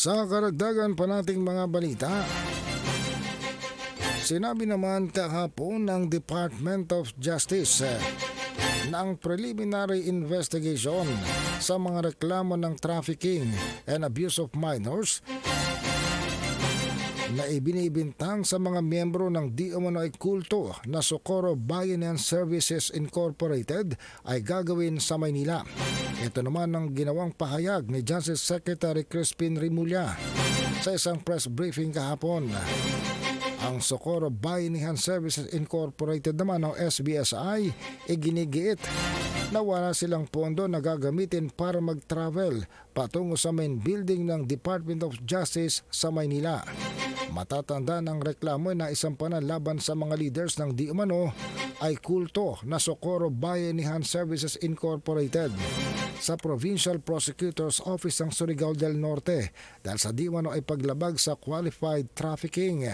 Sa karagdagan pa nating mga balita, sinabi naman kahapon ng Department of Justice eh, na ang preliminary investigation sa mga reklamo ng trafficking and abuse of minors na ibinibintang sa mga miyembro ng di umano'y kulto na Socorro Bayanihan Services Incorporated ay gagawin sa Maynila. Ito naman ang ginawang pahayag ni Justice Secretary Crispin Rimulya sa isang press briefing kahapon. Ang Socorro Bayanihan Services Incorporated naman o SBSI ay ginigiit na wala silang pondo na gagamitin para mag-travel patungo sa main building ng Department of Justice sa Maynila. Matatanda ng reklamo na isang panalaban sa mga leaders ng di umano ay kulto na Socorro Bayanihan Services Incorporated sa Provincial Prosecutor's Office ng Surigao del Norte dahil sa di umano ay paglabag sa qualified trafficking,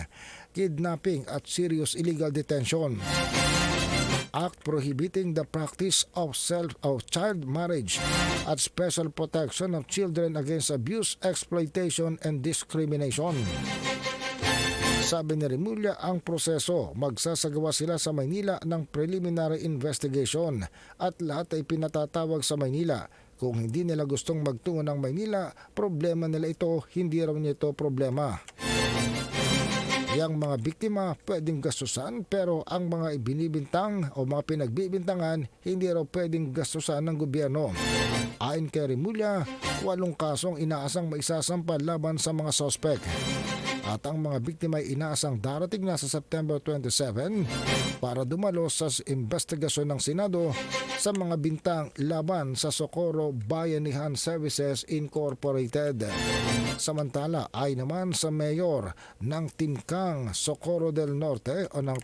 kidnapping at serious illegal detention. Act prohibiting the practice of self of child marriage at special protection of children against abuse, exploitation and discrimination. Sabi ni Remulla, ang proseso magsasagawa sila sa Maynila ng preliminary investigation at lahat ay pinatatawag sa Maynila. Kung hindi nila gustong magtungo ng Maynila, problema nila ito, hindi raw niya ito problema. Yang mga biktima pwedeng gastusan pero ang mga ibinibintang o mga pinagbibintangan hindi raw pwedeng gastusan ng gobyerno. Ayon kay Remulla, walong kasong inaasang maisasampa laban sa mga sospek. At ang mga biktima ay inaasang darating na sa September 27 para dumalo sa investigasyon ng Senado sa mga bintang laban sa Socorro Bayanihan Services Incorporated. Samantala ay naman sa mayor ng Timkang Socorro del Norte o, ng,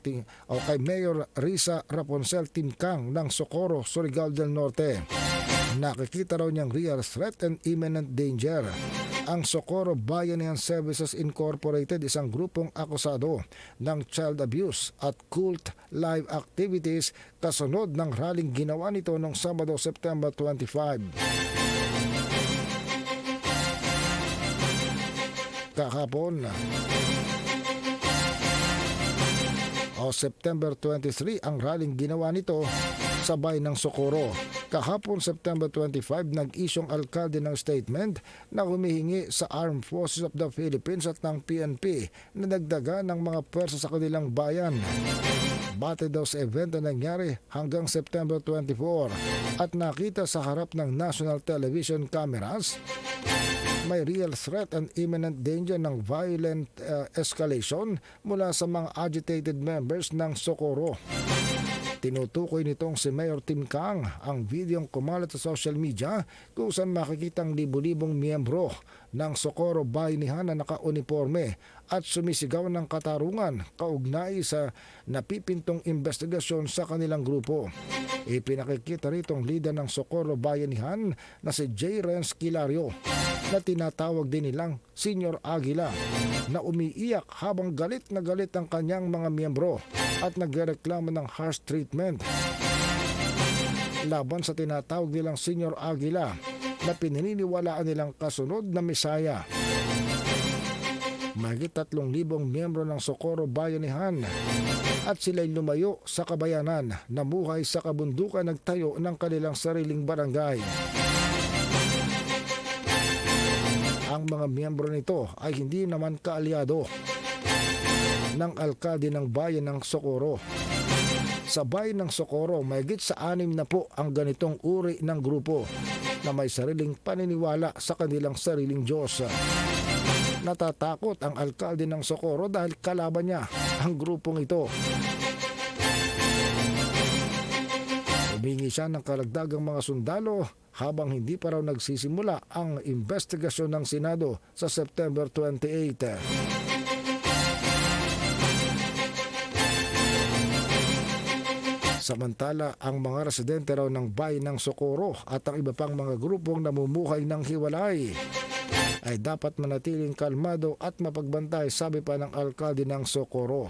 o kay Mayor Risa Raponcel Timkang ng Socorro Surigao del Norte. Nakikita raw niyang real threat and imminent danger. Ang Socorro Bayanihan Services Incorporated isang grupong akusado ng child abuse at cult live activities kasunod ng rallying ginawa nito noong Sabado, September 25. Kahapon, o September 23 ang rallying ginawa nito sa bayan ng Socorro. Kahapon September 25, nag-isyong alkalde ng statement na humihingi sa Armed Forces of the Philippines at ng PNP na dagdagan ng mga pwersa sa kanilang bayan. Bate daw sa event na nangyari hanggang September 24 at nakita sa harap ng national television cameras may real threat and imminent danger ng violent uh, escalation mula sa mga agitated members ng Socorro. Tinutukoy nitong si Mayor Tim Kang ang videong kumalat sa social media kung saan makikitang libu-libong miyembro ng Socorro Bayanihan na naka-uniforme at sumisigaw ng katarungan kaugnay sa napipintong investigasyon sa kanilang grupo. Ipinakikita ritong leader ng Socorro Bayanihan na si J. Renz Kilario na tinatawag din nilang Senior Aguila na umiiyak habang galit na galit ang kanyang mga miyembro at nagreklamo ng harsh treatment laban sa tinatawag nilang Senior Aguila na pinaniniwalaan nilang kasunod na misaya. Mahigit tatlong libong miyembro ng Socorro Bayanihan at sila'y lumayo sa kabayanan na muhay sa kabundukan nagtayo ng kanilang sariling barangay. Ang mga miyembro nito ay hindi naman kaalyado ng alkalde ng bayan ng Socorro. Sa bayan ng Socorro, mayigit sa anim na po ang ganitong uri ng grupo na may sariling paniniwala sa kanilang sariling Diyos. Natatakot ang alkalde ng Socorro dahil kalaban niya ang grupong ito. Humingi siya ng karagdagang mga sundalo habang hindi pa raw nagsisimula ang investigasyon ng Senado sa September 28. Samantala, ang mga residente raw ng bayan ng Socorro at ang iba pang mga grupong namumuhay ng hiwalay ay dapat manatiling kalmado at mapagbantay sabi pa ng alkalde ng Socorro.